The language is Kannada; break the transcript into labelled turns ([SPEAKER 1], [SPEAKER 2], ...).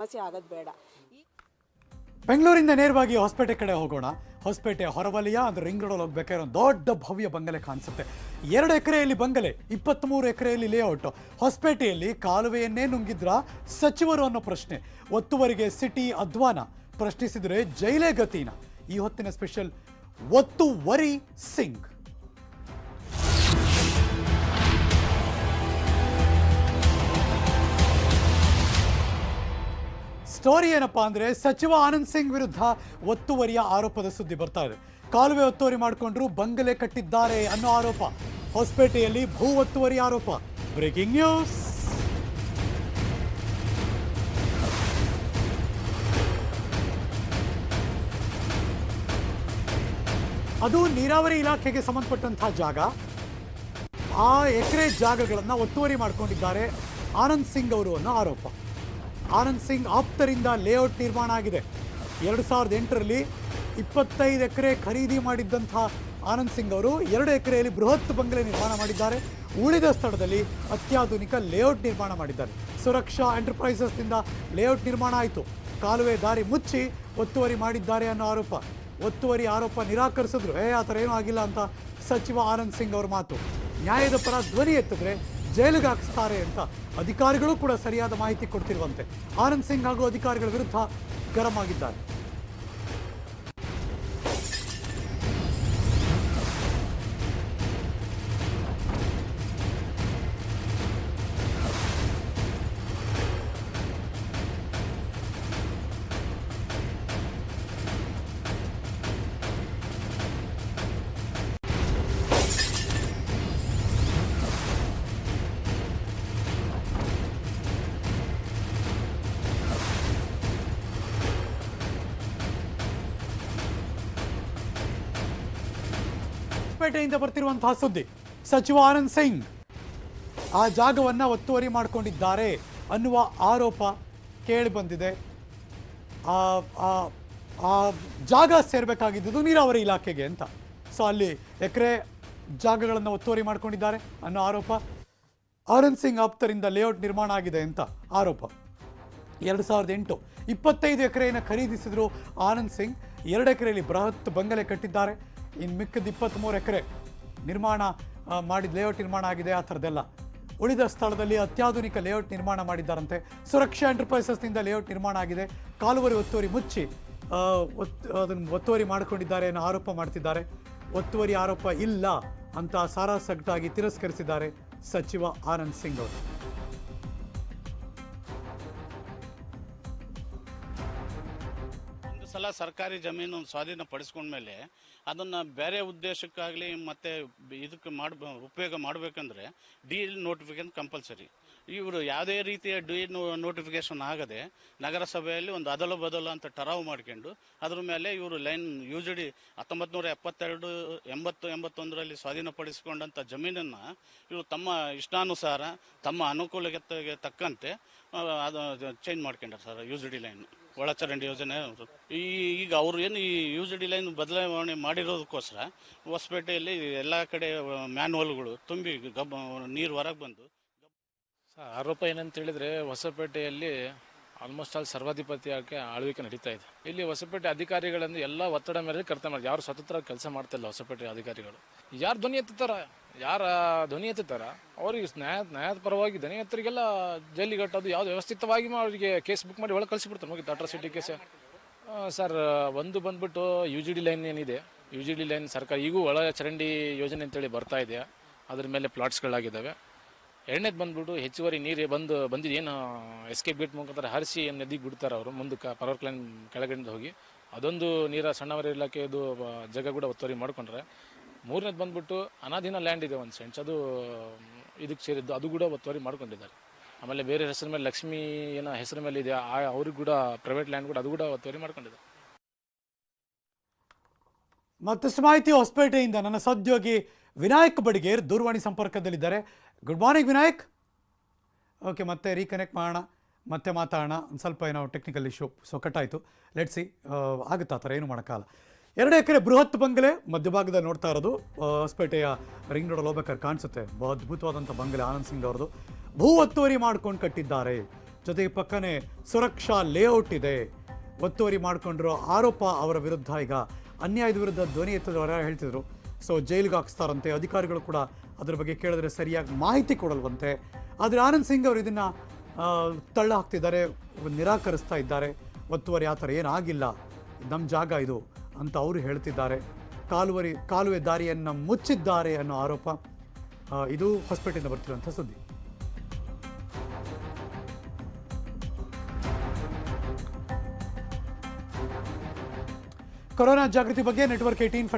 [SPEAKER 1] ಸಮಸ್ಯೆ ಆಗೋದು ಬೇಡ.
[SPEAKER 2] ಬೆಂಗಳೂರಿಂದ ನೇರವಾಗಿ ಹೊಸಪೇಟೆ ಕಡೆ ಹೋಗೋಣ. ಹೊಸಪೇಟೆ ಹೊರವಲಯ ಅಂದ್ರೆ ರಿಂಗ್ ರೋಡಲ್ಲಿ ಹೋಗ್ಬೇಕಾದ್ರೆ ಒಂದು ದೊಡ್ಡ ಭವ್ಯ ಬಂಗಲೆ ಕಾಣಿಸುತ್ತೆ. ಎರಡು ಎಕರೆಯಲ್ಲಿ ಬಂಗಲೆ ಇಪ್ಪತ್ತ್ಮೂರು ಎಕರೆಯಲ್ಲಿ ಲೇಔಟ್ ಹೊಸಪೇಟೆಯಲ್ಲಿ ಕಾಲುವೆಯನ್ನೇ ನುಂಗಿದ್ರ ಸಚಿವರು ಅನ್ನೋ ಪ್ರಶ್ನೆ. ಒತ್ತುವರಿಗೆ ಸಿಟಿ ಅಧ್ವಾನ. ಪ್ರಶ್ನಿಸಿದರೆ ಜೈಲೇ ಗತಿನ. ಈ ಹೊತ್ತಿನ ಸ್ಪೆಷಲ್ ಒತ್ತುವರಿ ಸಿಂಗ್. ಸ್ಟೋರಿ ಏನಪ್ಪ ಅಂದ್ರೆ ಸಚಿವ ಆನಂದ್ ಸಿಂಗ್ ವಿರುದ್ಧ ಒತ್ತುವರಿಯ ಆರೋಪದ ಸುದ್ದಿ ಬರ್ತಾ ಇದೆ. ಕಾಲುವೆ ಒತ್ತುವರಿ ಮಾಡಿಕೊಂಡ್ರು ಬಂಗಲೆ ಕಟ್ಟಿದ್ದಾರೆ ಅನ್ನೋ ಆರೋಪ. ಹೊಸಪೇಟೆಯಲ್ಲಿ ಭೂ ಒತ್ತುವರಿ ಆರೋಪ. Breaking news. ಅದು ನೀರಾವರಿ ಇಲಾಖೆಗೆ ಸಂಬಂಧಪಟ್ಟಂತಹ ಜಾಗ. ಆ ಎಕರೆ ಜಾಗಗಳನ್ನು ಒತ್ತುವರಿ ಮಾಡಿಕೊಂಡಿದ್ದಾರೆ ಆನಂದ್ ಸಿಂಗ್ ಅವರು ಅನ್ನೋ ಆರೋಪ. ಆನಂದ್ ಸಿಂಗ್ ಆಪ್ತರಿಂದ ಲೇಔಟ್ ನಿರ್ಮಾಣ ಆಗಿದೆ. ಎರಡು ಸಾವಿರದ ಎಂಟರಲ್ಲಿ ಇಪ್ಪತ್ತೈದು ಎಕರೆ ಖರೀದಿ ಮಾಡಿದ್ದಂಥ ಆನಂದ್ ಸಿಂಗ್ ಅವರು ಎರಡು ಎಕರೆಯಲ್ಲಿ ಬೃಹತ್ ಬಂಗಲೆ ನಿರ್ಮಾಣ ಮಾಡಿದ್ದಾರೆ. ಉಳಿದ ಸ್ಥಳದಲ್ಲಿ ಅತ್ಯಾಧುನಿಕ ಲೇಔಟ್ ನಿರ್ಮಾಣ ಮಾಡಿದ್ದಾರೆ. ಸುರಕ್ಷಾ ಎಂಟರ್ಪ್ರೈಸಸ್ನಿಂದ ಲೇಔಟ್ ನಿರ್ಮಾಣ ಆಯಿತು. ಕಾಲುವೆ ದಾರಿ ಮುಚ್ಚಿ ಒತ್ತುವರಿ ಮಾಡಿದ್ದಾರೆ ಅನ್ನೋ ಆರೋಪ. ಒತ್ತುವರಿ ಆರೋಪ ನಿರಾಕರಿಸಿದ್ರು. ಏ, ಆ ಥರ ಏನೂ ಆಗಿಲ್ಲ ಅಂತ ಸಚಿವ ಆನಂದ್ ಸಿಂಗ್ ಅವ್ರ ಮಾತು. ನ್ಯಾಯದ ಪರ ಧ್ವನಿ ಎತ್ತಿದ್ರೆ ಜೈಲಿಗೆ ಹಾಕಿಸ್ತಾರೆ ಅಂತ ಅಧಿಕಾರಿಗಳು ಕೂಡ ಸರಿಯಾದ ಮಾಹಿತಿ ಕೊಡ್ತಿರುವಂತೆ. ಆನಂದ್ ಸಿಂಗ್ ಹಾಗೂ ಅಧಿಕಾರಿಗಳ ವಿರುದ್ಧ ಗರಂ ಆಗಿದ್ದಾರೆ. ಪೇಟೆಯಿಂದ ಬರ್ತಿರುವಂತಹ ಸುದ್ದಿ. ಸಚಿವ ಆನಂದ್ ಸಿಂಗ್ ಆ ಜಾಗವನ್ನ ಒತ್ತುವರಿ ಮಾಡಿಕೊಂಡಿದ್ದಾರೆ ಅನ್ನುವ ಆರೋಪ ಕೇಳಿ ಬಂದಿದೆ ಆ ಜಾಗ ಸೇರಬೇಕಾಗಿದ್ದು ನೀರಾವರಿ ಇಲಾಖೆಗೆ ಅಂತ. ಸೊ ಅಲ್ಲಿ ಎಕರೆ ಜಾಗಗಳನ್ನು ಒತ್ತುವರಿ ಮಾಡಿಕೊಂಡಿದ್ದಾರೆ ಅನ್ನೋ ಆರೋಪ. ಆನಂದ್ ಸಿಂಗ್ ಆಪ್ತರಿಂದ ಲೇಔಟ್ ನಿರ್ಮಾಣ ಆಗಿದೆ ಅಂತ ಆರೋಪ. ಎರಡು ಸಾವಿರದ ಎಂಟು ಇಪ್ಪತ್ತೈದು ಎಕರೆಯನ್ನು ಖರೀದಿಸಿದ್ರು ಆನಂದ್ ಸಿಂಗ್. ಎರಡು ಎಕರೆಯಲ್ಲಿ ಬೃಹತ್ ಬಂಗಲೆ ಕಟ್ಟಿದ್ದಾರೆ. ಇನ್ನು ಮಿಕ್ಕದ ಇಪ್ಪತ್ತ್ಮೂರು ಎಕರೆ ನಿರ್ಮಾಣ ಮಾಡಿದ ಲೇಔಟ್ ನಿರ್ಮಾಣ ಆಗಿದೆ, ಆ ಥರದ್ದೆಲ್ಲ. ಉಳಿದ ಸ್ಥಳದಲ್ಲಿ ಅತ್ಯಾಧುನಿಕ ಲೇಔಟ್ ನಿರ್ಮಾಣ ಮಾಡಿದ್ದಾರಂತೆ. ಸುರಕ್ಷಾ ಎಂಟರ್ಪ್ರೈಸಸ್ನಿಂದ ಲೇಔಟ್ ನಿರ್ಮಾಣ ಆಗಿದೆ. ಕಾಲುವರಿ ಒತ್ತುವರಿ ಮುಚ್ಚಿ ಅದನ್ನು ಒತ್ತುವರಿ ಮಾಡಿಕೊಂಡಿದ್ದಾರೆ ಅನ್ನೋ ಆರೋಪ ಮಾಡ್ತಿದ್ದಾರೆ. ಒತ್ತುವರಿ ಆರೋಪ ಇಲ್ಲ ಅಂತ ಸಾರಾಸಗಟಾಗಿ ತಿರಸ್ಕರಿಸಿದ್ದಾರೆ ಸಚಿವ ಆನಂದ್ ಸಿಂಗ್ ಅವರು.
[SPEAKER 3] ಸಲ ಸರ್ಕಾರಿ ಜಮೀನು ಸ್ವಾಧೀನ ಪಡಿಸ್ಕೊಂಡ್ಮೇಲೆ ಅದನ್ನು ಬೇರೆ ಉದ್ದೇಶಕ್ಕಾಗಲಿ ಮತ್ತೆ ಇದಕ್ಕೆ ಮಾಡ, ಉಪಯೋಗ ಮಾಡಬೇಕಂದ್ರೆ ಡಿ ನೋಟಿಫಿಕೇಶನ್ ಕಂಪಲ್ಸರಿ ಇವರು ಯಾವುದೇ ರೀತಿಯ ಡಿ ನೋಟಿಫಿಕೇಶನ್ ಆಗದೆ ನಗರಸಭೆಯಲ್ಲಿ ಒಂದು ಅದಲು ಬದಲು ಅಂತ ಟರಾವ್ ಮಾಡ್ಕೊಂಡು ಅದ್ರ ಮೇಲೆ ಇವರು ಲೈನ್ ಯು ಜಿ ಡಿ ಹತ್ತೊಂಬತ್ತು ನೂರ ಎಪ್ಪತ್ತೆರಡು, ಎಂಬತ್ತು, ಎಂಬತ್ತೊಂದರಲ್ಲಿ ಸ್ವಾಧೀನಪಡಿಸಿಕೊಂಡಂಥ ಜಮೀನನ್ನು ಇವರು ತಮ್ಮ ಇಷ್ಟಾನುಸಾರ, ತಮ್ಮ ಅನುಕೂಲಕ್ಕೆ ತಕ್ಕಂತೆ ಅದು ಚೇಂಜ್ ಮಾಡ್ಕೊಂಡಾರೆ ಸರ್ ಯು ಡಿ ಲೈನ್, ಒಳಚರಂಡಿ ಯೋಜನೆ. ಈ ಈಗ ಅವರು ಏನು ಈ ಯು ಡಿ ಲೈನ್ ಬದಲಾವಣೆ ಮಾಡಿರೋದಕ್ಕೋಸ್ಕರ ಹೊಸಪೇಟೆಯಲ್ಲಿ ಎಲ್ಲ ಕಡೆ ಮ್ಯಾನ್ವಲ್ಗಳು ತುಂಬಿ ಗಬ್, ನೀರು ಹೊರಗೆ ಬಂದು
[SPEAKER 4] ಆರೋಪ ಏನಂತ ಹೇಳಿದ್ರೆ ಹೊಸಪೇಟೆಯಲ್ಲಿ ಆಲ್ಮೋಸ್ಟ್ ಆಲ್ ಸರ್ವಾಧಿಪತ್ಯಕ್ಕೆ ಆಳ್ವಿಕೆ ನಡೀತಾ ಇದೆ. ಇಲ್ಲಿ ಹೊಸಪೇಟೆ ಅಧಿಕಾರಿಗಳನ್ನು ಎಲ್ಲ ಒತ್ತಡ ಮೇಲೆ ಕರ್ತ ಮಾಡಿ ಯಾರು ಸ್ವತಂತ್ರ ಕೆಲಸ ಮಾಡ್ತಿಲ್ಲ ಹೊಸಪೇಟೆ ಅಧಿಕಾರಿಗಳು. ಯಾರು ಧ್ವನಿ ಎತ್ತುತ್ತಾರ? ಯಾರ ಧ್ವನಿ ಎತ್ತುತ್ತಾರ? ಅವ್ರಿಗೆ ನ್ಯಾಯ ನ್ಯಾಯದ ಪರವಾಗಿ ಧ್ವನಿ ಎತ್ತರಿಗೆಲ್ಲ ಜೈಲಿಗೆ ಕಟ್ಟೋದು ಯಾವ್ದು ವ್ಯವಸ್ಥಿತವಾಗಿ ಅವರಿಗೆ ಕೇಸ್ ಬುಕ್ ಮಾಡಿ ಒಳಗೆ ಕಳಿಸಿಬಿಡ್ತಾರೆ. ಮುಗಿತು ಅಟ್ರಾಸಿಟಿ ಕೇಸ್ ಸರ್, ಒಂದು ಬಂದ್ಬಿಟ್ಟು ಯು ಜಿ ಡಿ ಲೈನ್ ಏನಿದೆ ಯು ಜಿ ಡಿ ಲೈನ್ ಸರ್ಕಾರ ಈಗೂ ಒಳ ಚರಂಡಿ ಯೋಜನೆ ಅಂತೇಳಿ ಬರ್ತಾ ಇದೆ, ಅದ್ರ ಮೇಲೆ ಪ್ಲಾಟ್ಸ್ಗಳಾಗಿದ್ದಾವೆ. ಎರಡನೇದು ಬಂದ್ಬಿಟ್ಟು ಹೆಚ್ಚುವರಿ ನೀರು ಬಂದು ಬಂದಿದ್ದು ಏನು ಎಸ್ಕೇಪ್ ಗೇಟ್ ಮುಖಾಂತರ ಹರಿಸಿ ನದಿಗೆ ಬಿಡ್ತಾರೆ ಅವರು, ಮುಂದಕ್ಕೆ ಪವರ್ ಪ್ಲಾನ್ ಕೆಳಗಡೆಯಿಂದ ಹೋಗಿ. ಅದೊಂದು ನೀರ ಸಣ್ಣವರ ಇಲಾಖೆ ಇದು ಜಾಗ ಕೂಡ ಒತ್ತುವರಿ ಮಾಡ್ಕೊಂಡ್ರೆ. ಮೂರನೇದು ಬಂದ್ಬಿಟ್ಟು ಅನಾಧೀನ ಲ್ಯಾಂಡ್ ಇದೆ ಒಂದು ಸೆಂಟ್ಸ್ ಅದು, ಇದಕ್ಕೆ ಸೇರಿದ್ದು, ಅದು ಕೂಡ ಒತ್ತುವರಿ ಮಾಡ್ಕೊಂಡಿದ್ದಾರೆ. ಆಮೇಲೆ ಬೇರೆ ಹೆಸರ ಮೇಲೆ, ಲಕ್ಷ್ಮಿ ಏನೋ ಹೆಸರ ಮೇಲೆ ಇದೆ, ಆ ಅವ್ರಿಗೆ ಕೂಡ ಪ್ರೈವೇಟ್ ಲ್ಯಾಂಡ್ ಕೂಡ, ಅದು ಕೂಡ ಒತ್ತುವರಿ ಮಾಡ್ಕೊಂಡಿದೆ.
[SPEAKER 2] ಮತ್ತಷ್ಟು ಮಾಹಿತಿ ಹೊಸಪೇಟೆಯಿಂದ. ನನ್ನ ಸಹೋದ್ಯೋಗಿ ವಿನಾಯಕ್ ಬಡಿಗೇರ್ ದೂರವಾಣಿ ಸಂಪರ್ಕದಲ್ಲಿದ್ದಾರೆ. Good morning Vinayak. ಓಕೆ ಮತ್ತೆ ರೀಕನೆಕ್ಟ್ ಮಾಡೋಣ, ಮತ್ತೆ ಮಾತಾಡೋಣ. ಒಂದು ಸ್ವಲ್ಪ ಏನೋ ಟೆಕ್ನಿಕಲ್ ಇಶ್ಯೂ ಸೊ ಕಟ್ಟಾಯಿತು ಲೆಟ್ಸಿ ಆಗುತ್ತಾ? ಆ ಥರ ಏನು ಮಾಡೋಕ್ಕಾಗಲ್ಲ. ಎರಡು ಎಕರೆ ಬೃಹತ್ ಬಂಗಲೆ ಮಧ್ಯಭಾಗದಲ್ಲಿ ನೋಡ್ತಾ ಇರೋದು. ಹೊಸಪೇಟೆಯ ರಿಂಗ್ ರೋಡಲ್ಲಿ ಹೋಗ್ಬೇಕಾದ್ರೆ ಕಾಣಿಸುತ್ತೆ. ಅದ್ಭುತವಾದಂಥ ಬಂಗಲೆ ಆನಂದ್ ಸಿಂಗ್ ಅವ್ರದ್ದು. ಭೂ ಒತ್ತುವರಿ ಮಾಡ್ಕೊಂಡು ಕಟ್ಟಿದ್ದಾರೆ. ಜೊತೆಗೆ ಪಕ್ಕನೆ ಸುರಕ್ಷಾ ಲೇಔಟ್ ಇದೆ. ಒತ್ತುವರಿ ಮಾಡಿಕೊಂಡಿರೋ ಆರೋಪ ಅವರ ವಿರುದ್ಧ ಈಗ ಅನ್ಯಾಯದ ವಿರುದ್ಧ ಧ್ವನಿ ಎತ್ತದವರ ಹೇಳ್ತಿದ್ರು. ಸೊ ಜೈಲಿಗೆ ಹಾಕಿಸ್ತಾರಂತೆ. ಅಧಿಕಾರಿಗಳು ಕೂಡ ಅದ್ರ ಬಗ್ಗೆ ಕೇಳಿದ್ರೆ ಸರಿಯಾಗಿ ಮಾಹಿತಿ ಕೊಡಲ್ವಂತೆ. ಆದರೆ ಆನಂದ್ ಸಿಂಗ್ ಅವರು ಇದನ್ನು ತಳ್ಳ ಹಾಕ್ತಿದ್ದಾರೆ, ನಿರಾಕರಿಸ್ತಾ ಇದ್ದಾರೆ. ಒತ್ತುವರಿ ಆ ಥರ ಏನಾಗಿಲ್ಲ. ನಮ್ಮ ಜಾಗ ಇದು ಅಂತ ಅವರು ಹೇಳ್ತಿದ್ದಾರೆ. ಕಾಲುವರಿ, ಕಾಲುವೆ ದಾರಿಯನ್ನು ಮುಚ್ಚಿದ್ದಾರೆ ಅನ್ನೋ ಆರೋಪ. ಇದು ಹೊಸಪೇಟೆಯಿಂದ ಬರ್ತಿರುವಂಥ ಸುದ್ದಿ. ಕೊರೋನಾ ಜಾಗೃತಿ ಬಗ್ಗೆ ನೆಟ್ವರ್ಕ್ ಏಟೀನ್